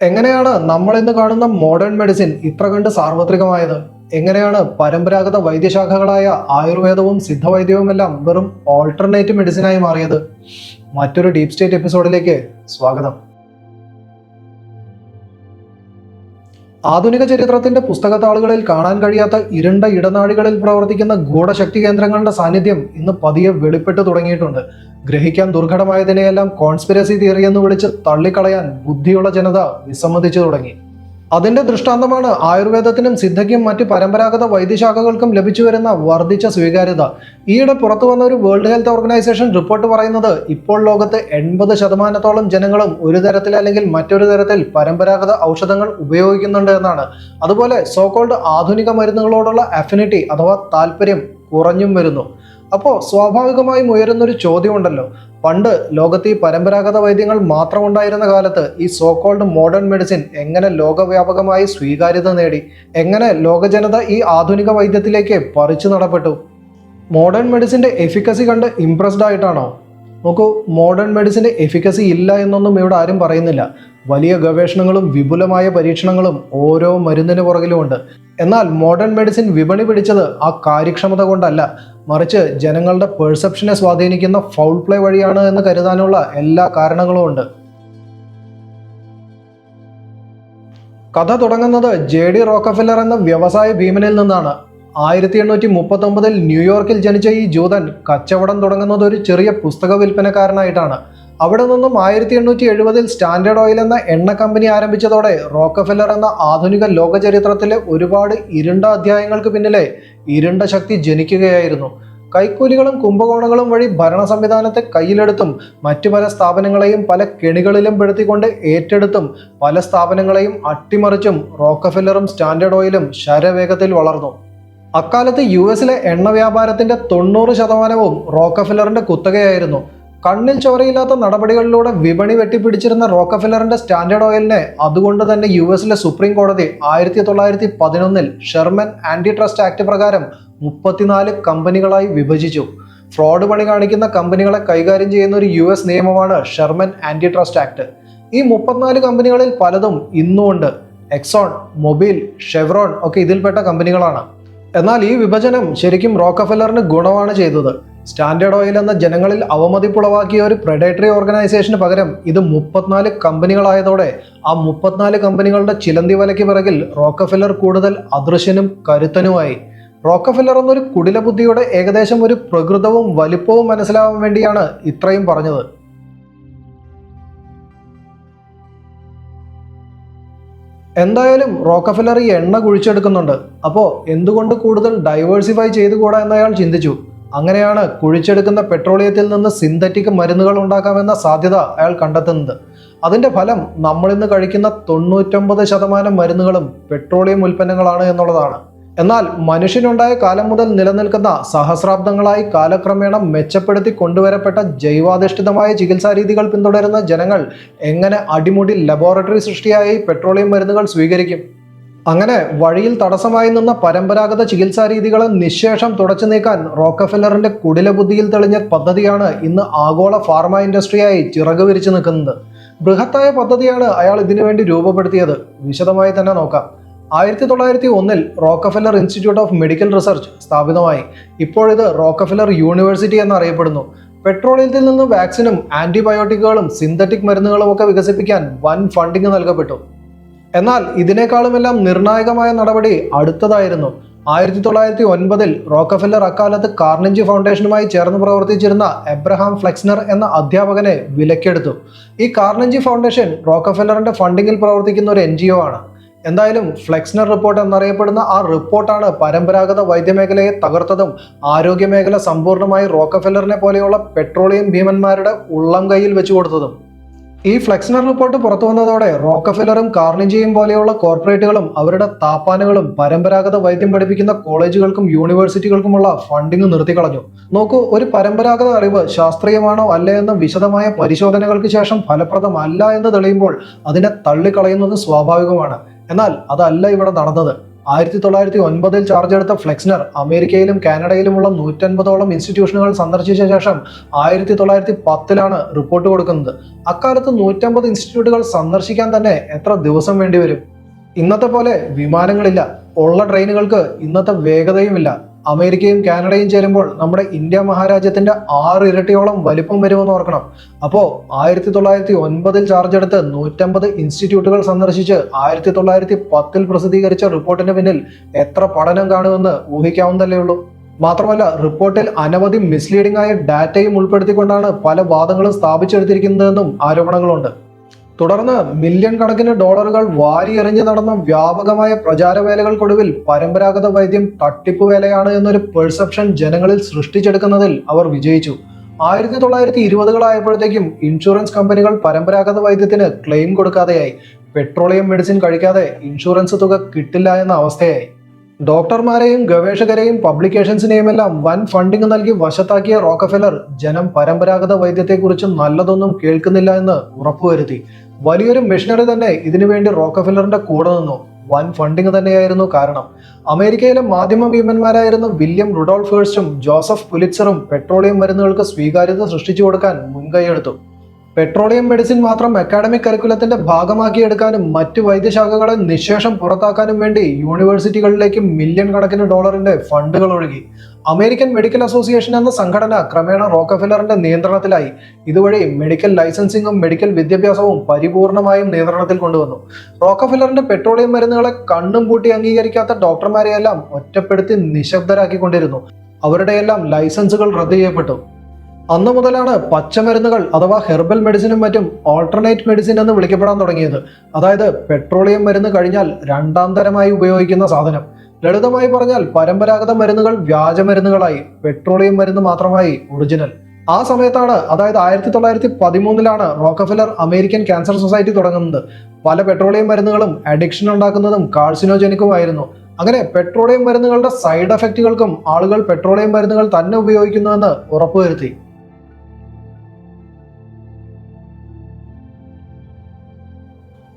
എങ്ങനെയാണ് നമ്മൾ ഇന്ന് കാണുന്ന മോഡേൺ മെഡിസിൻ ഇത്ര കണ്ട് സാർവത്രികമായത്? എങ്ങനെയാണ് പരമ്പരാഗത വൈദ്യശാഖകളായ ആയുർവേദവും സിദ്ധവൈദ്യവും എല്ലാം വെറും ഓൾട്ടർനേറ്റീവ് മെഡിസിനായി മാറിയത്? മറ്റൊരു ഡീപ് സ്റ്റേറ്റ് എപ്പിസോഡിലേക്ക് സ്വാഗതം. ആധുനിക ചരിത്രത്തിന്റെ പുസ്തകത്താളുകളിൽ കാണാൻ കഴിയാത്ത ഇരുണ്ട ഇടനാഴികളിൽ പ്രവർത്തിക്കുന്ന ഗൂഢശക്തി കേന്ദ്രങ്ങളുടെ സാന്നിധ്യം ഇന്ന് പതിയെ വെളിപ്പെട്ടു തുടങ്ങിയിട്ടുണ്ട്. ഗ്രഹിക്കാൻ ദുർഘടമായതിനെയെല്ലാം കോൺസ്പിരസി തിയറി എന്ന് വിളിച്ച് തള്ളിക്കളയാൻ ബുദ്ധിയുള്ള ജനത വിസമ്മതിച്ചു തുടങ്ങി. അതിന്റെ ദൃഷ്ടാന്തമാണ് ആയുർവേദത്തിനും സിദ്ധയ്ക്കും മറ്റ് പരമ്പരാഗത വൈദ്യശാഖകൾക്കും ലഭിച്ചു വരുന്ന വർദ്ധിച്ച സ്വീകാര്യത. ഈയിടെ പുറത്തു വന്ന ഒരു വേൾഡ് ഹെൽത്ത് ഓർഗനൈസേഷൻ റിപ്പോർട്ട് പറയുന്നത് ഇപ്പോൾ ലോകത്ത് എൺപത് ശതമാനത്തോളം ജനങ്ങളും ഒരു തരത്തിൽ അല്ലെങ്കിൽ മറ്റൊരു തരത്തിൽ പരമ്പരാഗത ഔഷധങ്ങൾ ഉപയോഗിക്കുന്നുണ്ട് എന്നാണ്. അതുപോലെ സോകോൾഡ് ആധുനിക മരുന്നുകളോടുള്ള അഫിനിറ്റി അഥവാ താല്പര്യം കുറഞ്ഞും വരുന്നു. അപ്പോൾ സ്വാഭാവികമായും ഉയരുന്നൊരു ചോദ്യമുണ്ടല്ലോ. പണ്ട് ലോകത്ത് ഈ പരമ്പരാഗത വൈദ്യങ്ങൾ മാത്രം ഉണ്ടായിരുന്ന കാലത്ത് ഈ സോകോൾഡ് മോഡേൺ മെഡിസിൻ എങ്ങനെ ലോകവ്യാപകമായി സ്വീകാര്യത നേടി? എങ്ങനെ ലോകജനത ഈ ആധുനിക വൈദ്യത്തിലേക്ക് പറിച്ചു നടപ്പെട്ടു? മോഡേൺ മെഡിസിന്റെ എഫിക്കസി കണ്ട് ഇംപ്രസ്ഡ് ആയിട്ടാണോ? നോക്കൂ മോഡേൺ മെഡിസിന്റെ എഫിക്കസി ഇല്ല എന്നൊന്നും ഇവിടെ ആരും പറയുന്നില്ല. വലിയ ഗവേഷണങ്ങളും വിപുലമായ പരീക്ഷണങ്ങളും ഓരോ മരുന്നിന് പുറകിലുമുണ്ട്. എന്നാൽ മോഡേൺ മെഡിസിൻ വിപണി പിടിച്ചത് ആ കാര്യക്ഷമത കൊണ്ടല്ല. മറിച്ച് ജനങ്ങളുടെ പെർസെപ്ഷനെ സ്വാധീനിക്കുന്ന ഫൗൾ പ്ലേ വഴിയാണ് എന്ന് കരുതാനുള്ള എല്ലാ കാരണങ്ങളും ഉണ്ട്. കഥ തുടങ്ങുന്നത് ജെ ഡി റോക്കഫില്ലർ എന്ന വ്യവസായ ഭീമനിൽ നിന്നാണ്. ആയിരത്തി എണ്ണൂറ്റി മുപ്പത്തി ഒമ്പതിൽ ന്യൂയോർക്കിൽ ജനിച്ച ഈ ജൂതൻ കച്ചവടം തുടങ്ങുന്നത് ഒരു ചെറിയ പുസ്തക വിൽപ്പനക്കാരനായിട്ടാണ്. അവിടെ നിന്നും ആയിരത്തി എണ്ണൂറ്റി എഴുപതിൽ സ്റ്റാൻഡേർഡ് ഓയിൽ എന്ന എണ്ണ കമ്പനി ആരംഭിച്ചതോടെ റോക്കഫെല്ലർ എന്ന ആധുനിക ലോകചരിത്രത്തിലെ ഒരുപാട് ഇരുണ്ട അധ്യായങ്ങൾക്ക് പിന്നിലെ ഇരുണ്ട ശക്തി ജനിക്കുകയായിരുന്നു. കൈക്കൂലികളും കുംഭകോണങ്ങളും വഴി ഭരണ സംവിധാനത്തെ കയ്യിലെടുത്തും മറ്റു പല സ്ഥാപനങ്ങളെയും പല കെണികളിലും പെടുത്തിക്കൊണ്ട് ഏറ്റെടുത്തും പല സ്ഥാപനങ്ങളെയും അട്ടിമറിച്ചും റോക്കഫെല്ലറും സ്റ്റാൻഡേർഡ് ഓയിലും ശരവേഗത്തിൽ വളർന്നു. അക്കാലത്ത് യു എസിലെ എണ്ണ വ്യാപാരത്തിന്റെ തൊണ്ണൂറ് ശതമാനവും റോക്കഫില്ലറിന്റെ കുത്തകയായിരുന്നു. കണ്ണിൽ ചോരയില്ലാത്ത നടപടികളിലൂടെ വിപണി വെട്ടിപ്പിടിച്ചിരുന്ന റോക്കഫില്ലറിന്റെ സ്റ്റാൻഡേർഡ് ഓയിലിനെ അതുകൊണ്ട് തന്നെ യു എസിലെ സുപ്രീം കോടതി ആയിരത്തി തൊള്ളായിരത്തി പതിനൊന്നിൽ ഷെർമൻ ആന്റി ട്രസ്റ്റ് ആക്ട് പ്രകാരം മുപ്പത്തിനാല് കമ്പനികളായി വിഭജിച്ചു. ഫ്രോഡ് പണി കാണിക്കുന്ന കമ്പനികളെ കൈകാര്യം ചെയ്യുന്ന ഒരു യു എസ് നിയമമാണ് ഷെർമൻ ആന്റി ട്രസ്റ്റ് ആക്ട്. ഈ മുപ്പത്തിനാല് കമ്പനികളിൽ പലതും ഇന്നുമുണ്ട്. എക്സോൺ മൊബൈൽ ഷെവ്രോൺ ഒക്കെ ഇതിൽപ്പെട്ട കമ്പനികളാണ്. എന്നാൽ ഈ വിഭജനം ശരിക്കും റോക്കഫെല്ലറിന് ഗുണമാണ് ചെയ്തത്. സ്റ്റാൻഡേർഡ് ഓയിൽ എന്ന ജനങ്ങളിൽ അവമതിപ്പുളവാക്കിയ ഒരു പ്രൊഡേറ്ററി ഓർഗനൈസേഷന് പകരം ഇത് മുപ്പത്തിനാല് കമ്പനികളായതോടെ ആ മുപ്പത്തിനാല് കമ്പനികളുടെ ചിലന്തി വലയ്ക്ക് പിറകിൽ റോക്കഫെല്ലർ കൂടുതൽ അദൃശ്യനും കരുത്തനുമായി. റോക്കഫെല്ലർ എന്നൊരു കുടില ബുദ്ധിയുടെ ഏകദേശം ഒരു പ്രകൃതവും വലിപ്പവും മനസ്സിലാവാൻ വേണ്ടിയാണ് ഇത്രയും പറഞ്ഞത്. എന്തായാലും റോക്കഫെല്ലർ ഈ എണ്ണ കുഴിച്ചെടുക്കുന്നുണ്ട്. അപ്പോൾ എന്തുകൊണ്ട് കൂടുതൽ ഡൈവേഴ്സിഫൈ ചെയ്തുകൂടാ എന്ന് അയാൾ ചിന്തിച്ചു. അങ്ങനെയാണ് കുഴിച്ചെടുക്കുന്ന പെട്രോളിയത്തിൽ നിന്ന് സിന്തറ്റിക് മരുന്നുകൾ ഉണ്ടാക്കാമെന്ന സാധ്യത അയാൾ കണ്ടെത്തുന്നത്. അതിന്റെ ഫലം നമ്മളിന്ന് കഴിക്കുന്ന തൊണ്ണൂറ്റൊമ്പത് ശതമാനം മരുന്നുകളും പെട്രോളിയം ഉൽപ്പന്നങ്ങളാണ് എന്നുള്ളതാണ്. എന്നാൽ മനുഷ്യനുണ്ടായ കാലം മുതൽ നിലനിൽക്കുന്ന സഹസ്രാബ്ദങ്ങളായി കാലക്രമേണ മെച്ചപ്പെടുത്തി കൊണ്ടുവരപ്പെട്ട ജൈവാധിഷ്ഠിതമായ ചികിത്സാരീതികൾ പിന്തുടരുന്ന ജനങ്ങൾ എങ്ങനെ അടിമുടി ലബോറട്ടറി സൃഷ്ടിയായി പെട്രോളിയം മരുന്നുകൾ സ്വീകരിക്കും? അങ്ങനെ വഴിയിൽ തടസ്സമായി നിന്ന പരമ്പരാഗത ചികിത്സാരീതികളെ നിശേഷം തുടച്ചു നീക്കാൻ റോക്കഫെല്ലറിന്റെ കുടില ബുദ്ധിയിൽ തെളിഞ്ഞ പദ്ധതിയാണ് ഇന്ന് ആഗോള ഫാർമ ഇൻഡസ്ട്രിയായി ചിറക് വിരിച്ചു നിൽക്കുന്നത്. ബൃഹത്തായ പദ്ധതിയാണ് അയാൾ ഇതിനുവേണ്ടി രൂപപ്പെടുത്തിയത്. വിശദമായി തന്നെ നോക്കാം. ആയിരത്തി തൊള്ളായിരത്തി ഒന്നിൽ Rockefeller Institute of Medical Research സ്ഥാപിതമായി. ഇപ്പോഴിത് റോക്കഫെല്ലർ യൂണിവേഴ്സിറ്റി എന്നറിയപ്പെടുന്നു. പെട്രോളിയത്തിൽ നിന്ന് വാക്സിനും ആന്റിബയോട്ടിക്കുകളും സിന്തറ്റിക് മരുന്നുകളും ഒക്കെ വികസിപ്പിക്കാൻ വൻ ഫണ്ടിങ് നൽകപ്പെട്ടു. എന്നാൽ ഇതിനേക്കാളുമെല്ലാം നിർണായകമായ നടപടി അടുത്തതായിരുന്നു. ആയിരത്തി തൊള്ളായിരത്തി ഒൻപതിൽ റോക്കഫെല്ലർ അക്കാലത്ത് കാർണിഞ്ചി ഫൗണ്ടേഷനുമായി ചേർന്ന് പ്രവർത്തിച്ചിരുന്ന എബ്രഹാം ഫ്ലെക്സ്നർ എന്ന അധ്യാപകനെ വിലക്കെടുത്തു. ഈ കാർണിഞ്ചി ഫൗണ്ടേഷൻ റോക്കഫെല്ലറിന്റെ ഫണ്ടിങ്ങിൽ പ്രവർത്തിക്കുന്ന ഒരു എൻ ആണ്. എന്തായാലും ഫ്ലെക്സ്നർ റിപ്പോർട്ട് എന്നറിയപ്പെടുന്ന ആ റിപ്പോർട്ടാണ് പരമ്പരാഗത വൈദ്യമേഖലയെ തകർത്തതും ആരോഗ്യമേഖല സമ്പൂർണമായി റോക്കഫെല്ലറിനെ പോലെയുള്ള പെട്രോളിയം ഭീമന്മാരുടെ ഉള്ളം കയ്യിൽ വെച്ചു കൊടുത്തതും. ഈ ഫ്ലെക്സ്നർ റിപ്പോർട്ട് പുറത്തു വന്നതോടെ റോക്കഫെല്ലറും കാർണിജിയും പോലെയുള്ള കോർപ്പറേറ്റുകളും അവരുടെ താപ്പാനുകളും പരമ്പരാഗത വൈദ്യം പഠിപ്പിക്കുന്ന കോളേജുകൾക്കും യൂണിവേഴ്സിറ്റികൾക്കുമുള്ള ഫണ്ടിങ് നിർത്തിക്കളഞ്ഞു. നോക്കൂ ഒരു പരമ്പരാഗത അറിവ് ശാസ്ത്രീയമാണോ അല്ലേ എന്ന വിശദമായ പരിശോധനകൾക്ക് ശേഷം ഫലപ്രദമല്ല എന്ന് തെളിയുമ്പോൾ അതിനെ തള്ളിക്കളയുന്നത് സ്വാഭാവികമാണ്. എന്നാൽ അതല്ല ഇവിടെ നടന്നത്. ആയിരത്തി തൊള്ളായിരത്തി ഒൻപതിൽ ചാർജ് എടുത്ത ഫ്ലെക്സ്നർ അമേരിക്കയിലും കാനഡയിലുമുള്ള നൂറ്റൻപതോളം ഇൻസ്റ്റിറ്റ്യൂഷനുകൾ സന്ദർശിച്ച ശേഷം ആയിരത്തി തൊള്ളായിരത്തി പത്തിലാണ് റിപ്പോർട്ട് കൊടുക്കുന്നത്. അക്കാലത്ത് നൂറ്റമ്പത് ഇൻസ്റ്റിറ്റ്യൂട്ടുകൾ സന്ദർശിക്കാൻ തന്നെ എത്ര ദിവസം വേണ്ടിവരും ഇന്നത്തെ പോലെ വിമാനങ്ങളില്ല. ഉള്ള ട്രെയിനുകൾക്ക് ഇന്നത്തെ വേഗതയുമില്ല. അമേരിക്കയും കാനഡയും ചേരുമ്പോൾ നമ്മുടെ ഇന്ത്യ മഹാരാജ്യത്തിന്റെ ആറ് ഇരട്ടിയോളം വലിപ്പം വരുമെന്ന് ഓർക്കണം. അപ്പോൾ ആയിരത്തി തൊള്ളായിരത്തി ഒൻപതിൽ ചാർജ് എടുത്ത് നൂറ്റമ്പത് ഇൻസ്റ്റിറ്റ്യൂട്ടുകൾ സന്ദർശിച്ച് ആയിരത്തി തൊള്ളായിരത്തി പത്തിൽ പ്രസിദ്ധീകരിച്ച റിപ്പോർട്ടിന് പിന്നിൽ എത്ര പഠനം കാണുമെന്ന് ഊഹിക്കാവുന്നതല്ലേ ഉള്ളൂ. മാത്രമല്ല റിപ്പോർട്ടിൽ അനവധി മിസ്ലീഡിംഗ് ആയ ഡാറ്റയും ഉൾപ്പെടുത്തിക്കൊണ്ടാണ് പല വാദങ്ങളും സ്ഥാപിച്ചെടുത്തിരിക്കുന്നതെന്നും ആരോപണങ്ങളുണ്ട്. തുടർന്ന് മില്യൺ കണക്കിന് ഡോളറുകൾ വാരിയെറിഞ്ഞ് നടന്ന വ്യാപകമായ പ്രചാരവേലകൾക്കൊടുവിൽ പരമ്പരാഗത വൈദ്യം തട്ടിപ്പ് വേലയാണ് എന്നൊരു പെർസെപ്ഷൻ ജനങ്ങളിൽ സൃഷ്ടിച്ചെടുക്കുന്നതിൽ അവർ വിജയിച്ചു. ആയിരത്തി തൊള്ളായിരത്തി ഇരുപതുകളായപ്പോഴത്തേക്കും ഇൻഷുറൻസ് കമ്പനികൾ പരമ്പരാഗത വൈദ്യത്തിന് ക്ലെയിം കൊടുക്കാതെയായി. പെട്രോളിയം മെഡിസിൻ കഴിക്കാതെ ഇൻഷുറൻസ് തുക കിട്ടില്ല എന്ന അവസ്ഥയായി. ഡോക്ടർമാരെയും ഗവേഷകരെയും പബ്ലിക്കേഷൻസിനെയും എല്ലാം വൻ ഫണ്ടിങ് നൽകി വശത്താക്കിയ റോക്കഫെല്ലർ ജനം പരമ്പരാഗത വൈദ്യത്തെക്കുറിച്ച് നല്ലതൊന്നും കേൾക്കുന്നില്ല എന്ന് ഉറപ്പുവരുത്തി. വലിയൊരു മെഷീനറി തന്നെ ഇതിനുവേണ്ടി റോക്കഫില്ലറിന്റെ കൂടെ നിന്നു. വൻ ഫണ്ടിങ് തന്നെയായിരുന്നു കാരണം. അമേരിക്കയിലെ മാധ്യമ ഭീമന്മാരായിരുന്ന വില്യം റുഡോൾഫേഴ്സും ജോസഫ് പുലിറ്റ്സറും പെട്രോളിയം മരുന്നുകൾക്ക് സ്വീകാര്യത സൃഷ്ടിച്ചു കൊടുക്കാൻ മുൻകൈയെടുത്തു പെട്രോളിയം മെഡിസിൻ മാത്രം അക്കാഡമിക് കരിക്കുലത്തിന്റെ ഭാഗമാക്കിയെടുക്കാനും മറ്റു വൈദ്യശാഖകളെ നിശേഷം പുറത്താക്കാനും വേണ്ടി യൂണിവേഴ്സിറ്റികളിലേക്ക് മില്യൺ കണക്കിന് ഡോളറിന്റെ ഫണ്ടുകൾ ഒഴുകി. അമേരിക്കൻ മെഡിക്കൽ അസോസിയേഷൻ എന്ന സംഘടന ക്രമേണ റോക്കഫില്ലറിന്റെ നിയന്ത്രണത്തിലായി. ഇതുവഴി മെഡിക്കൽ ലൈസൻസിങ്ങും മെഡിക്കൽ വിദ്യാഭ്യാസവും പരിപൂർണമായും നിയന്ത്രണത്തിൽ കൊണ്ടുവന്നു. റോക്കഫില്ലറിന്റെ പെട്രോളിയം മരുന്നുകളെ കണ്ണും പൂട്ടി അംഗീകരിക്കാത്ത ഡോക്ടർമാരെയെല്ലാം ഒറ്റപ്പെടുത്തി നിശബ്ദരാക്കിക്കൊണ്ടിരുന്നു. അവരുടെയെല്ലാം ലൈസൻസുകൾ റദ്ദ് ചെയ്യപ്പെട്ടു. അന്നു മുതലാണ് പച്ചമരുന്നുകൾ അഥവാ ഹെർബൽ മെഡിസിനും മറ്റും ഓൾട്ടർനേറ്റ് മെഡിസിൻ എന്ന് വിളിക്കപ്പെടാൻ തുടങ്ങിയത്. അതായത് പെട്രോളിയം മരുന്ന് കഴിഞ്ഞാൽ രണ്ടാം തരമായി ഉപയോഗിക്കുന്ന സാധനം. ലളിതമായി പറഞ്ഞാൽ പരമ്പരാഗത മരുന്നുകൾ വ്യാജമരുന്നുകളായി പെട്രോളിയം മരുന്ന് മാത്രമായി ഒറിജിനൽ ആ സമയത്താണ് അതായത് ആയിരത്തി തൊള്ളായിരത്തി പതിമൂന്നിലാണ് റോക്കഫെല്ലർ അമേരിക്കൻ ക്യാൻസർ സൊസൈറ്റി തുടങ്ങുന്നത്. പല പെട്രോളിയം മരുന്നുകളും അഡിക്ഷൻ ഉണ്ടാക്കുന്നതും കാർസിനോജനിക്കുമായിരുന്നു. അങ്ങനെ പെട്രോളിയം മരുന്നുകളുടെ സൈഡ് എഫക്റ്റുകൾക്കും ആളുകൾ പെട്രോളിയം മരുന്നുകൾ തന്നെ ഉപയോഗിക്കുന്നുവെന്ന് ഉറപ്പുവരുത്തി.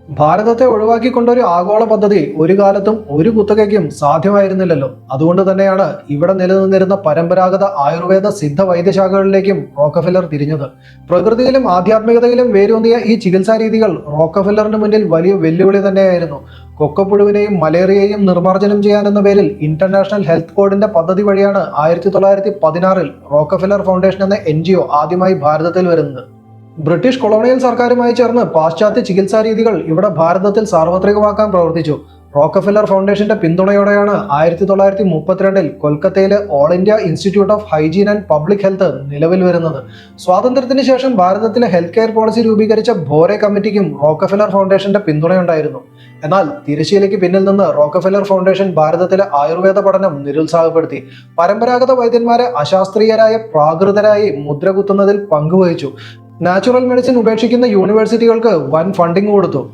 ഭാരതത്തെ ഒഴിവാക്കിക്കൊണ്ടൊരു ആഗോള പദ്ധതി ഒരു കാലത്തും ഒരു കുത്തകയ്ക്കും സാധ്യമായിരുന്നില്ലല്ലോ. അതുകൊണ്ട് തന്നെയാണ് ഇവിടെ നിലനിന്നിരുന്ന പരമ്പരാഗത ആയുർവേദ സിദ്ധ വൈദ്യശാഖകളിലേക്കും റോക്കഫെല്ലർ തിരിഞ്ഞത്. പ്രകൃതിയിലും ആധ്യാത്മികതയിലും വേരൂന്നിയ ഈ ചികിത്സാ രീതികൾ റോക്കഫെല്ലറിന് മുന്നിൽ വലിയ വെല്ലുവിളി തന്നെയായിരുന്നു. കൊക്കപ്പുഴുവിനെയും മലേറിയയും നിർമ്മാർജനം ചെയ്യാനെന്ന പേരിൽ ഇന്റർനാഷണൽ ഹെൽത്ത് ബോർഡിന്റെ പദ്ധതി വഴിയാണ് ആയിരത്തി തൊള്ളായിരത്തി പതിനാറിൽ റോക്കഫെല്ലർ ഫൗണ്ടേഷൻ എന്ന എൻ ആദ്യമായി ഭാരതത്തിൽ വരുന്നത്. ബ്രിട്ടീഷ് കൊളോണിയൽ സർക്കാരുമായി ചേർന്ന് പാശ്ചാത്യ ചികിത്സാ രീതികൾ ഇവിടെ ഭാരതത്തിൽ സാർവത്രികമാക്കാൻ പ്രവർത്തിച്ചു. റോക്കഫില്ലർ ഫൗണ്ടേഷന്റെ പിന്തുണയോടെയാണ് ആയിരത്തി തൊള്ളായിരത്തി മുപ്പത്തിരണ്ടിൽ കൊൽക്കത്തയിലെ all India institute of hygiene and public health നിലവിൽ വരുന്നത്. സ്വാതന്ത്ര്യത്തിന് ശേഷം ഭാരതത്തിലെ ഹെൽത്ത് കെയർ പോളിസി രൂപീകരിച്ച ഭോരെ കമ്മിറ്റിക്കും റോക്കഫില്ലർ ഫൗണ്ടേഷന്റെ പിന്തുണയുണ്ടായിരുന്നു. എന്നാൽ തിരശ്ശീലയ്ക്ക് പിന്നിൽ നിന്ന് റോക്കഫെല്ലർ ഫൗണ്ടേഷൻ ഭാരതത്തിലെ ആയുർവേദ പഠനം നിരുത്സാഹപ്പെടുത്തി. പരമ്പരാഗത വൈദ്യന്മാരെ അശാസ്ത്രീയരായ പ്രാകൃതരായി മുദ്രകുത്തുന്നതിൽ പങ്കുവഹിച്ചു. നാച്ചുറൽ മെഡിസിൻ ഉപേക്ഷിക്കുന്ന യൂണിവേഴ്സിറ്റികൾക്ക് വൻ ഫണ്ടിങ് കൊടുത്തു.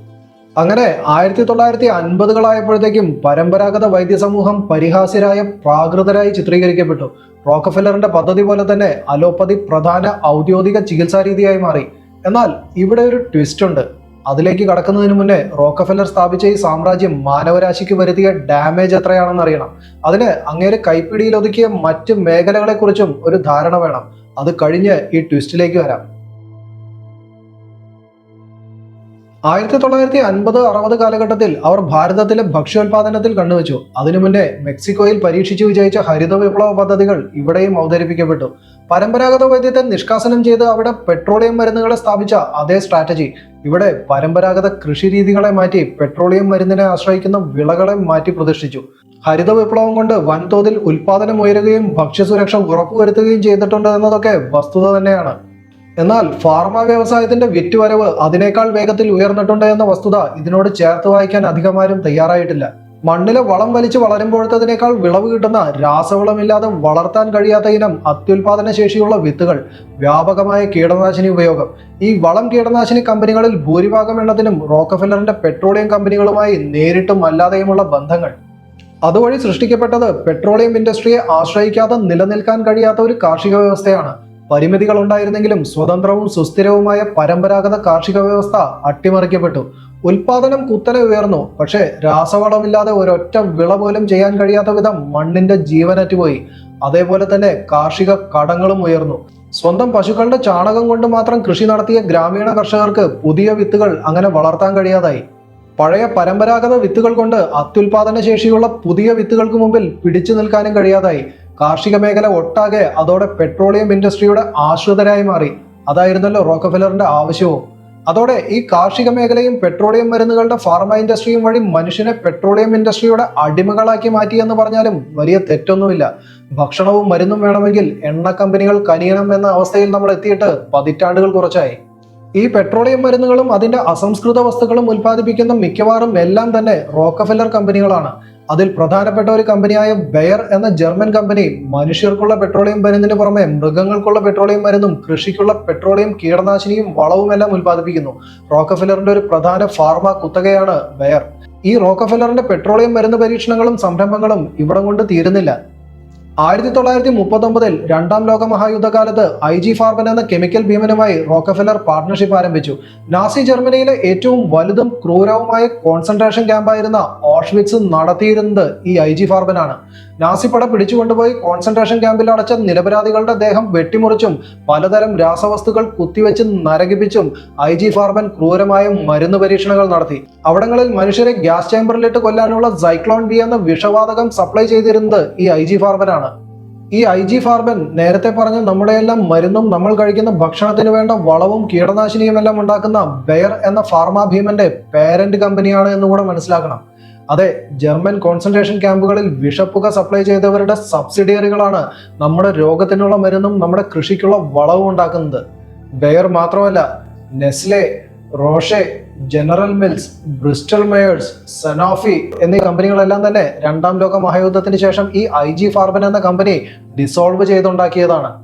അങ്ങനെ ആയിരത്തി തൊള്ളായിരത്തി അൻപതുകളായപ്പോഴത്തേക്കും പരമ്പരാഗത വൈദ്യസമൂഹം പരിഹാസ്യരായ പ്രാകൃതരായി ചിത്രീകരിക്കപ്പെട്ടു. റോക്കഫെല്ലറിന്റെ പദ്ധതി പോലെ തന്നെ അലോപ്പതി പ്രധാന ഔദ്യോഗിക ചികിത്സാ രീതിയായി മാറി. എന്നാൽ ഇവിടെ ഒരു ട്വിസ്റ്റ് ഉണ്ട്. അതിലേക്ക് കടക്കുന്നതിന് മുന്നേ റോക്കഫെല്ലർ സ്ഥാപിച്ച ഈ സാമ്രാജ്യം മാനവരാശിക്ക് വരുത്തിയ ഡാമേജ് എത്രയാണെന്ന് അറിയണം. അതിന് അങ്ങേര് കൈപ്പിടിയിൽ ഒതുക്കിയ മറ്റ് മേഖലകളെക്കുറിച്ചും ഒരു ധാരണ വേണം. അത് കഴിഞ്ഞ് ഈ ട്വിസ്റ്റിലേക്ക് വരാം. ആയിരത്തി തൊള്ളായിരത്തി അൻപത് അറുപത് കാലഘട്ടത്തിൽ അവർ ഭാരതത്തിലെ ഭക്ഷ്യോൽപാദനത്തിൽ കണ്ണുവച്ചു. അതിനു മുന്നേ മെക്സിക്കോയിൽ പരീക്ഷിച്ചു വിജയിച്ച ഹരിത വിപ്ലവ പദ്ധതികൾ ഇവിടെയും അവതരിപ്പിക്കപ്പെട്ടു. പരമ്പരാഗത വൈദ്യത്തെ നിഷ്കാസനം ചെയ്ത് അവിടെ പെട്രോളിയം മരുന്നുകളെ സ്ഥാപിച്ച അതേ സ്ട്രാറ്റജി. ഇവിടെ പരമ്പരാഗത കൃഷി രീതികളെ മാറ്റി പെട്രോളിയം മരുന്നിനെ ആശ്രയിക്കുന്ന വിളകളെ മാറ്റി പ്രതിഷ്ഠിച്ചു. ഹരിത വിപ്ലവം കൊണ്ട് വൻതോതിൽ ഉൽപാദനം ഉയരുകയും ഭക്ഷ്യസുരക്ഷ ഉറപ്പുവരുത്തുകയും ചെയ്തിട്ടുണ്ട് എന്നതൊക്കെ വസ്തുത തന്നെയാണ്. എന്നാൽ ഫാർമ വ്യവസായത്തിന്റെ വിറ്റുവരവ് അതിനേക്കാൾ വേഗത്തിൽ ഉയർന്നിട്ടുണ്ട് എന്ന വസ്തുത ഇതിനോട് ചേർത്ത് വായിക്കാൻ അധികമാരും തയ്യാറായിട്ടില്ല. മണ്ണിലെ വളം വലിച്ചു വളരുമ്പോഴത്തതിനേക്കാൾ വിളവ് കിട്ടുന്ന രാസവളമില്ലാതെ വളർത്താൻ കഴിയാത്ത ഇനം അത്യുൽപാദന ശേഷിയുള്ള വിത്തുകൾ വ്യാപകമായ കീടനാശിനി ഉപയോഗം. ഈ വളം കീടനാശിനി കമ്പനികളിൽ ഭൂരിഭാഗം എണ്ണത്തിനും റോക്കഫെല്ലറിന്റെ പെട്രോളിയം കമ്പനികളുമായി നേരിട്ടും അല്ലാതെയുമുള്ള ബന്ധങ്ങൾ. അതുവഴി സൃഷ്ടിക്കപ്പെട്ടത് പെട്രോളിയം ഇൻഡസ്ട്രിയെ ആശ്രയിക്കാതെ നിലനിൽക്കാൻ കഴിയാത്ത ഒരു കാർഷിക വ്യവസ്ഥയാണ് പരിമിതികൾ ഉണ്ടായിരുന്നെങ്കിലും സ്വതന്ത്രവും സുസ്ഥിരവുമായ പരമ്പരാഗത കാർഷിക വ്യവസ്ഥ അട്ടിമറിക്കപ്പെട്ടു. ഉൽപാദനം കുത്തനെ ഉയർന്നു. പക്ഷേ രാസവളമില്ലാതെ ഒരൊറ്റ വിള പോലും ചെയ്യാൻ കഴിയാത്ത വിധം മണ്ണിന്റെ ജീവനറ്റുപോയി. അതേപോലെ തന്നെ കാർഷിക കടങ്ങളും ഉയർന്നു. സ്വന്തം പശുക്കളുടെ ചാണകം കൊണ്ട് മാത്രം കൃഷി നടത്തിയ ഗ്രാമീണ കർഷകർക്ക് പുതിയ വിത്തുകൾ അങ്ങനെ വളർത്താൻ കഴിയാതായി. പഴയ പരമ്പരാഗത വിത്തുകൾ കൊണ്ട് അത്യുൽപാദന ശേഷിയുള്ള പുതിയ വിത്തുകൾക്ക് മുമ്പിൽ പിടിച്ചു നിൽക്കാനും കഴിയാതായി. കാർഷിക മേഖല ഒട്ടാകെ അതോടെ പെട്രോളിയം ഇൻഡസ്ട്രിയുടെ ആശ്രിതരായി മാറി. അതായിരുന്നല്ലോ റോക്കഫെലറിന്റെ ആവശ്യവും. അതോടെ ഈ കാർഷിക മേഖലയും പെട്രോളിയം മരുന്നുകളുടെ ഫാർമ ഇൻഡസ്ട്രിയും വഴി മനുഷ്യനെ പെട്രോളിയം ഇൻഡസ്ട്രിയുടെ അടിമകളാക്കി മാറ്റി എന്ന് പറഞ്ഞാലും വലിയ തെറ്റൊന്നുമില്ല. ഭക്ഷണവും മരുന്നും വേണമെങ്കിൽ എണ്ണ കമ്പനികൾ കനിയണം എന്ന അവസ്ഥയിൽ നമ്മൾ എത്തിയിട്ട് പതിറ്റാണ്ടുകൾ കുറച്ചായി. ഈ പെട്രോളിയം മരുന്നുകളും അതിന്റെ അസംസ്കൃത വസ്തുക്കളും ഉൽപ്പാദിപ്പിക്കുന്ന മിക്കവാറും എല്ലാം തന്നെ റോക്കഫെല്ലർ കമ്പനികളാണ്. അതിൽ പ്രധാനപ്പെട്ട ഒരു കമ്പനിയായ ബെയർ എന്ന ജർമ്മൻ കമ്പനി മനുഷ്യർക്കുള്ള പെട്രോളിയം മരുന്നിന് പുറമെ മൃഗങ്ങൾക്കുള്ള പെട്രോളിയം മരുന്നും കൃഷിക്കുള്ള പെട്രോളിയം കീടനാശിനിയും വളവുമെല്ലാം ഉൽപ്പാദിപ്പിക്കുന്നു. റോക്കഫില്ലറിന്റെ ഒരു പ്രധാന ഫാർമ കുത്തകയാണ് ബെയർ. ഈ റോക്കഫില്ലറിന്റെ പെട്രോളിയം മരുന്ന് പരീക്ഷണങ്ങളും സംരംഭങ്ങളും ഇവിടം കൊണ്ട് തീരുന്നില്ല. ആയിരത്തി തൊള്ളായിരത്തി മുപ്പത്തൊമ്പതിൽ രണ്ടാം ലോക മഹായുദ്ധകാലത്ത് ഐ ജി ഫാർബൻ എന്ന കെമിക്കൽ ഭീമനുമായി റോക്കഫെല്ലർ പാർട്ണർഷിപ്പ് ആരംഭിച്ചു. നാസി ജർമ്മനിയിലെ ഏറ്റവും വലുതും ക്രൂരവുമായ കോൺസെൻട്രേഷൻ ക്യാമ്പായിരുന്ന ഓഷ്വിറ്റ്സ് നടത്തിയിരുന്നത് ഈ ഐ ജി ഫാർബനാണ് നാസി പട പിടിച്ചുകൊണ്ടുപോയി കോൺസെൻട്രേഷൻ ക്യാമ്പിൽ അടച്ച നിരപരാധികളുടെ ദേഹം വെട്ടിമുറിച്ചും പലതരം രാസവസ്തുക്കൾ കുത്തിവെച്ച് നരകിപ്പിച്ചും ഐ ജി ഫാർമൻ ക്രൂരമായ മരുന്ന് പരീക്ഷണങ്ങൾ നടത്തി. അവിടങ്ങളിൽ മനുഷ്യരെ ഗ്യാസ് ചേംബറിലിട്ട് കൊല്ലാനുള്ള സൈക്ലോൺ ബി എന്ന വിഷവാതകം സപ്ലൈ ചെയ്തിരുന്നത് ഈ ഐ ജി ഫാർമനാണ്. ഈ ഐ ജി ഫാർബൻ നേരത്തെ പറഞ്ഞ നമ്മുടെയെല്ലാം മരുന്നും നമ്മൾ കഴിക്കുന്ന ഭക്ഷണത്തിന് വേണ്ട വളവും കീടനാശിനിയും എല്ലാം ഉണ്ടാക്കുന്ന ബെയർ എന്ന ഫാർമ ഭീമന്റെ പേരന്റ് കമ്പനിയാണ് എന്ന് കൂടെ മനസ്സിലാക്കണം. അതെ ജർമ്മൻ കോൺസെൻട്രേഷൻ ക്യാമ്പുകളിൽ വിഷപ്പുക സപ്ലൈ ചെയ്തവരുടെ സബ്സിഡിയറികളാണ് നമ്മുടെ രോഗത്തിനുള്ള മരുന്നും നമ്മുടെ കൃഷിക്കുള്ള വളവും ഉണ്ടാക്കുന്നത്. ബെയർ മാത്രമല്ല Nestle Roche General Mills Bristol Myers Sanofi എന്നീ കമ്പനികളെല്ലാം തന്നെ രണ്ടാം ലോക മഹായുദ്ധത്തിന് ശേഷം ഈ ഐ ജി ഫാർബൻ എന്ന കമ്പനി ഡിസോൾവ് ചെയ്തുണ്ടാക്കിയതാണ്.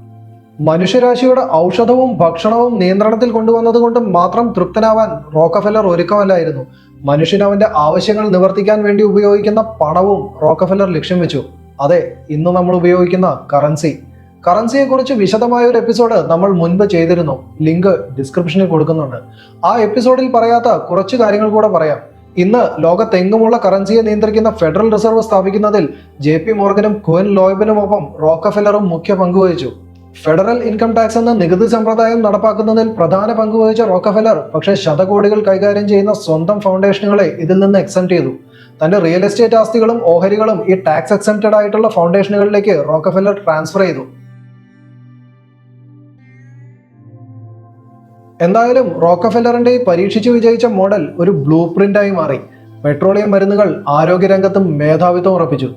മനുഷ്യരാശിയുടെ ഔഷധവും ഭക്ഷണവും നിയന്ത്രണത്തിൽ കൊണ്ടുവന്നത് കൊണ്ട് മാത്രം തൃപ്തനാവാൻ റോക്കഫെല്ലർ ഒരുക്കമല്ലായിരുന്നു. മനുഷ്യൻ അവന്റെ ആവശ്യങ്ങൾ നിവർത്തിക്കാൻ വേണ്ടി ഉപയോഗിക്കുന്ന പണവും റോക്കഫെല്ലർ ലക്ഷ്യം വെച്ചു. അതെ ഇന്ന് നമ്മൾ ഉപയോഗിക്കുന്ന കറൻസി. കറൻസിയെ കുറിച്ച് വിശദമായ ഒരു എപ്പിസോഡ് നമ്മൾ മുൻപ് ചെയ്തിരുന്നു. ലിങ്ക് ഡിസ്ക്രിപ്ഷനിൽ കൊടുക്കുന്നുണ്ട്. ആ എപ്പിസോഡിൽ പറയാത്ത കുറച്ച് കാര്യങ്ങൾ കൂടെ പറയാം. ഇന്ന് ലോകത്തെങ്ങുമുള്ള കറൻസിയെ നിയന്ത്രിക്കുന്ന ഫെഡറൽ റിസർവ് സ്ഥാപിക്കുന്നതിൽ ജെ പി മോർഗനും ക്വൻ ലോയബിനുമൊപ്പം റോക്കഫെല്ലറും മുഖ്യ പങ്കുവഹിച്ചു ഫെഡറൽ ഇൻകം ടാക്സ് എന്ന നികുതി സമ്പ്രദായം നടപ്പാക്കുന്നതിൽ പ്രധാന പങ്കുവഹിച്ച റോക്കഫെലർ പക്ഷേ ശതകോടികൾ കൈകാര്യം ചെയ്യുന്ന സ്വന്തം ഫൗണ്ടേഷനുകളെ ഇതിൽ നിന്ന് എക്സെപ്റ്റ് ചെയ്തു. തന്റെ റിയൽ എസ്റ്റേറ്റ് ആസ്തികളും ഓഹരികളും ഈ ടാക്സ് എക്സെപ്റ്റഡ് ആയിട്ടുള്ള ഫൗണ്ടേഷനുകളിലേക്ക് റോക്കഫെലർ ട്രാൻസ്ഫർ ചെയ്തു. എന്തായാലും റോക്കഫെല്ലറിന്റെ പരീക്ഷിച്ചു വിജയിച്ച മോഡൽ ഒരു ബ്ലൂ പ്രിന്റായി മാറി. പെട്രോളിയം മരുന്നുകൾ ആരോഗ്യരംഗത്തും മേധാവിത്വം ഉറപ്പിച്ചു.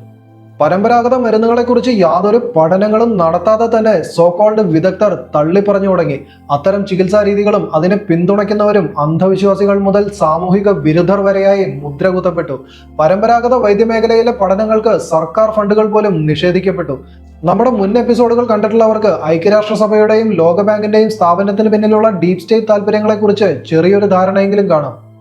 പരമ്പരാഗത മരുന്നുകളെക്കുറിച്ച് യാതൊരു പഠനങ്ങളും നടത്താതെ തന്നെ സോക്കോൾഡ് വിദഗ്ധർ തള്ളിപ്പറഞ്ഞു തുടങ്ങി. അത്തരം ചികിത്സാ രീതികളും അതിനെ പിന്തുണയ്ക്കുന്നവരും അന്ധവിശ്വാസികൾ മുതൽ സാമൂഹിക വിരുദ്ധർ വരെയായി മുദ്ര കുത്തപ്പെട്ടു പരമ്പരാഗത വൈദ്യമേഖലയിലെ പഠനങ്ങൾക്ക് സർക്കാർ ഫണ്ടുകൾ പോലും നിഷേധിക്കപ്പെട്ടു. നമ്മുടെ മുൻ എപ്പിസോഡുകൾ കണ്ടിട്ടുള്ളവർക്ക് ഐക്യരാഷ്ട്രസഭയുടെയും ലോകബാങ്കിന്റെയും സ്ഥാപനത്തിന് പിന്നിലുള്ള ഡീപ് സ്റ്റേറ്റ് താല്പര്യങ്ങളെക്കുറിച്ച് ചെറിയൊരു ധാരണയെങ്കിലും കാണാം.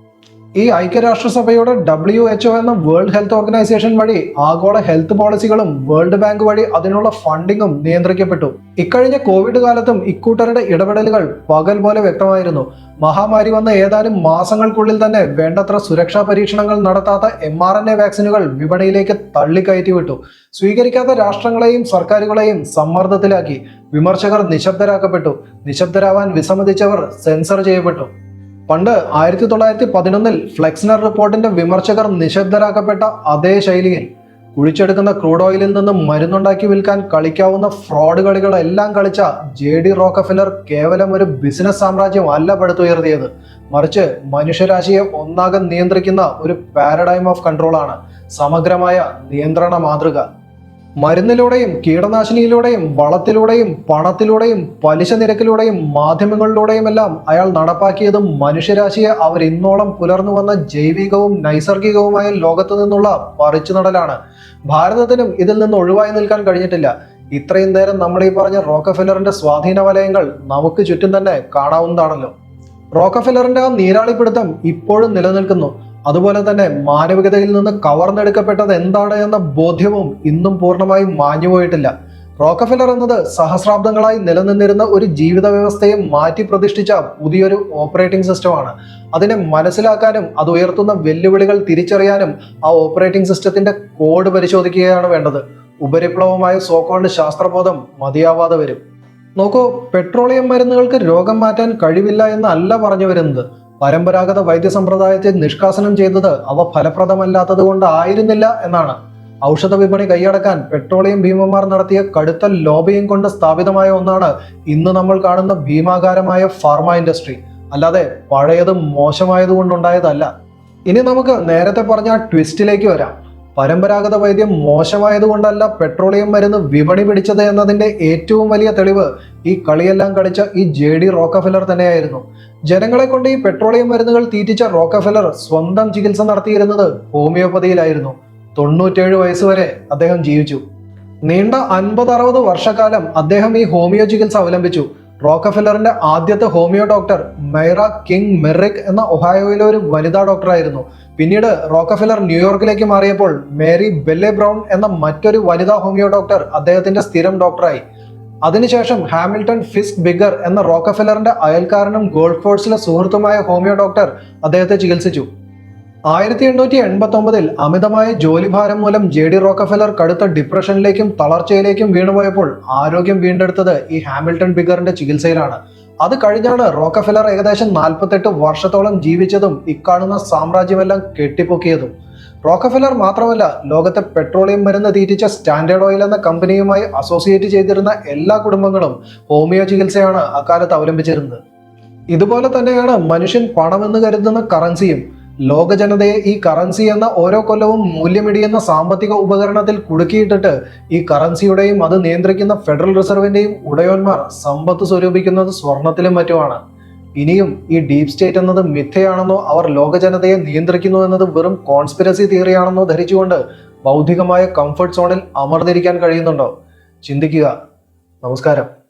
ഈ ഐക്യരാഷ്ട്രസഭയുടെ ഡബ്ല്യു എച്ച് എന്ന വേൾഡ് ഹെൽത്ത് ഓർഗനൈസേഷൻ വഴി ആഗോള ഹെൽത്ത് പോളിസികളും വേൾഡ് ബാങ്ക് വഴി അതിനുള്ള ഫണ്ടിങ്ങും നിയന്ത്രിക്കപ്പെട്ടു. ഇക്കഴിഞ്ഞ കോവിഡ് കാലത്തും ഇക്കൂട്ടരുടെ ഇടപെടലുകൾ പകൽ പോലെ വ്യക്തമായിരുന്നു. മഹാമാരി വന്ന ഏതാനും മാസങ്ങൾക്കുള്ളിൽ തന്നെ വേണ്ടത്ര സുരക്ഷാ പരീക്ഷണങ്ങൾ നടത്താത്ത എം ആർ എൻ എ വാക്സിനുകൾ വിപണിയിലേക്ക് തള്ളിക്കയറ്റി വിട്ടു സ്വീകരിക്കാത്ത രാഷ്ട്രങ്ങളെയും സർക്കാരുകളെയും സമ്മർദ്ദത്തിലാക്കി. വിമർശകർ നിശബ്ദരാക്കപ്പെട്ടു. നിശബ്ദരാവാൻ വിസമ്മതിച്ചവർ സെൻസർ ചെയ്യപ്പെട്ടു. പണ്ട് ആയിരത്തി തൊള്ളായിരത്തി പതിനൊന്നിൽ ഫ്ലെക്സ്നർ റിപ്പോർട്ടിന്റെ വിമർശകർ നിശബ്ദരാക്കപ്പെട്ട അതേ ശൈലിയിൽ കുഴിച്ചെടുക്കുന്ന ക്രൂഡ് ഓയിലിൽ നിന്ന് മരുന്നുണ്ടാക്കി വിൽക്കാൻ കളിക്കാവുന്ന ഫ്രോഡ് കളികളെല്ലാം കളിച്ച ജെ ഡി റോക്കഫിലർ കേവലം ഒരു ബിസിനസ് സാമ്രാജ്യം അല്ല പടുത്തുയർത്തിയത്. മറിച്ച് മനുഷ്യരാശിയെ ഒന്നാകെ നിയന്ത്രിക്കുന്ന ഒരു പാരഡൈം ഓഫ് കൺട്രോളാണ് സമഗ്രമായ നിയന്ത്രണ മാതൃക. മരുന്നിലൂടെയും കീടനാശിനിയിലൂടെയും വളത്തിലൂടെയും പണത്തിലൂടെയും പലിശ നിരക്കിലൂടെയും മാധ്യമങ്ങളിലൂടെയും എല്ലാം അയാൾ നടപ്പാക്കിയതും മനുഷ്യരാശിയെ അവർ ഇന്നോളം പുലർന്നു വന്ന ജൈവികവും നൈസർഗികവുമായ ലോകത്തു നിന്നുള്ള പറിച്ചു നടലാണ്. ഭാരതത്തിനും ഇതിൽ നിന്ന് ഒഴിവായി നിൽക്കാൻ കഴിഞ്ഞിട്ടില്ല. ഇത്രയും നേരം നമ്മൾ ഈ പറഞ്ഞ റോക്കഫെല്ലറിന്റെ സ്വാധീന വലയങ്ങൾ നമുക്ക് ചുറ്റും തന്നെ കാണാവുന്നതാണല്ലോ. റോക്കഫെല്ലറിന്റെ ആ നീരാളിപ്പിടുത്തം ഇപ്പോഴും നിലനിൽക്കുന്നു. അതുപോലെ തന്നെ മാനവികതയിൽ നിന്ന് കവർന്നെടുക്കപ്പെട്ടത് എന്താണ് എന്ന ബോധ്യവും ഇന്നും പൂർണമായും മാഞ്ഞുപോയിട്ടില്ല. റോക്കഫെല്ലർ എന്നത് സഹസ്രാബ്ദങ്ങളായി നിലനിന്നിരുന്ന ഒരു ജീവിത വ്യവസ്ഥയെ മാറ്റി പ്രതിഷ്ഠിച്ച പുതിയൊരു ഓപ്പറേറ്റിംഗ് സിസ്റ്റമാണ് അതിനെ മനസ്സിലാക്കാനും അത് ഉയർത്തുന്ന വെല്ലുവിളികൾ തിരിച്ചറിയാനും ആ ഓപ്പറേറ്റിംഗ് സിസ്റ്റത്തിന്റെ കോഡ് പരിശോധിക്കുകയാണ് വേണ്ടത്. ഉപരിപ്ലവമായ സോക്കോൾഡ് ശാസ്ത്രബോധം മതിയാവാതെ വരും. നോക്കൂ പെട്രോളിയം മരുന്നുകൾക്ക് രോഗം മാറ്റാൻ കഴിവില്ല എന്നല്ല പറഞ്ഞു വരുന്നത്. പരമ്പരാഗത വൈദ്യസമ്പ്രദായത്തെ നിഷ്കാസനം ചെയ്തത് അവ ഫലപ്രദമല്ലാത്തത് കൊണ്ടായിരുന്നില്ല എന്നാണ്. ഔഷധ വിപണി കൈയടക്കാൻ പെട്രോളിയം ഭീമന്മാർ നടത്തിയ കടുത്ത ലോബിയും കൊണ്ട് സ്ഥാപിതമായ ഒന്നാണ് ഇന്ന് നമ്മൾ കാണുന്ന ഭീമാകാരമായ ഫാർമ ഇൻഡസ്ട്രി. അല്ലാതെ പഴയതും മോശമായതുകൊണ്ടുണ്ടായതല്ല. ഇനി നമുക്ക് നേരത്തെ പറഞ്ഞ ട്വിസ്റ്റിലേക്ക് വരാം. പരമ്പരാഗത വൈദ്യം മോശമായതുകൊണ്ടല്ല പെട്രോളിയം മരുന്ന് വിപണി പിടിച്ചത് എന്നതിന്റെ ഏറ്റവും വലിയ തെളിവ് ഈ കളിയെല്ലാം കളിച്ച ഈ ജെ ഡി റോക്കഫെല്ലർ തന്നെയായിരുന്നു. ജനങ്ങളെ കൊണ്ട് ഈ പെട്രോളിയം മരുന്നുകൾ തീറ്റിച്ച റോക്കഫെല്ലർ സ്വന്തം ചികിത്സ നടത്തിയിരുന്നത് ഹോമിയോപ്പതിയിലായിരുന്നു. തൊണ്ണൂറ്റേഴ് വയസ്സുവരെ അദ്ദേഹം ജീവിച്ചു. നീണ്ട അൻപത് അറുപത് വർഷക്കാലം അദ്ദേഹം ഈ ഹോമിയോ ചികിത്സ അവലംബിച്ചു. റോക്കഫെല്ലറിന്റെ ആദ്യത്തെ homeo doctor Myra King Merrick എന്ന ഒഹായോയിലെ ഒരു വനിതാ ഡോക്ടറായിരുന്നു. പിന്നീട് റോക്കഫെല്ലർ ന്യൂയോർക്കിലേക്ക് മാറിയപ്പോൾ മേരി ബെല്ലെ ബ്രൗൺ എന്ന മറ്റൊരു വനിതാ ഹോമിയോ ഡോക്ടർ അദ്ദേഹത്തിന്റെ സ്ഥിരം ഡോക്ടറായി. അതിനുശേഷം ഹാമിൽട്ടൺ ഫിസ്ക് ബിഗർ എന്ന റോക്കഫെല്ലറിന്റെ അയൽക്കാരനും ഗോൾഡ് ഫോഴ്സിലെ സുഹൃത്തുമായ ഹോമിയോ ഡോക്ടർ അദ്ദേഹത്തെ ചികിത്സിച്ചു. ആയിരത്തി എണ്ണൂറ്റി എൺപത്തി ഒമ്പതിൽ അമിതമായ ജോലിഭാരം മൂലം ജെ ഡി റോക്കഫെല്ലർ കടുത്ത ഡിപ്രഷനിലേക്കും തളർച്ചയിലേക്കും വീണുപോയപ്പോൾ ആരോഗ്യം വീണ്ടെടുത്തത് ഈ ഹാമിൽട്ടൺ ബിഗറിന്റെ ചികിത്സയിലാണ്. അത് കഴിഞ്ഞാണ് റോക്കഫെല്ലർ ഏകദേശം നാൽപ്പത്തെട്ട് വർഷത്തോളം ജീവിച്ചതും ഇക്കാണുന്ന സാമ്രാജ്യമെല്ലാം കെട്ടിപ്പൊക്കിയതും. റോക്കഫെല്ലർ മാത്രമല്ല ലോകത്തെ പെട്രോളിയം മരുന്ന് തീറ്റിച്ച സ്റ്റാൻഡേർഡ് ഓയിൽ എന്ന കമ്പനിയുമായി അസോസിയേറ്റ് ചെയ്തിരുന്ന എല്ലാ കുടുംബങ്ങളും ഹോമിയോ ചികിത്സയാണ് അക്കാലത്ത് അവലംബിച്ചിരുന്നത്. ഇതുപോലെ തന്നെയാണ് മനുഷ്യൻ പണമെന്ന് കരുതുന്ന കറൻസിയും ലോക ജനതയെ ഈ കറൻസി എന്ന ഓരോ കൊല്ലവും മൂല്യമിടിയുന്ന സാമ്പത്തിക ഉപകരണത്തിൽ കുടുക്കിയിട്ടിട്ട് ഈ കറൻസിയുടെയും അത് നിയന്ത്രിക്കുന്ന ഫെഡറൽ റിസർവിന്റെയും ഉടയോന്മാർ സമ്പത്ത് സ്വരൂപിക്കുന്നത് സ്വർണത്തിലും മറ്റുമാണ്. ഇനിയും ഈ ഡീപ് സ്റ്റേറ്റ് എന്നത് മിഥ്യയാണെന്നോ അവർ ലോക ജനതയെ നിയന്ത്രിക്കുന്നു എന്നത് വെറും കോൺസ്പിരസി തിയറിയാണെന്നോ ധരിച്ചുകൊണ്ട് ബൗദ്ധികമായ കംഫർട്ട് സോണിൽ അമർന്നിരിക്കാൻ കഴിയുന്നുണ്ടോ? ചിന്തിക്കുക. നമസ്കാരം.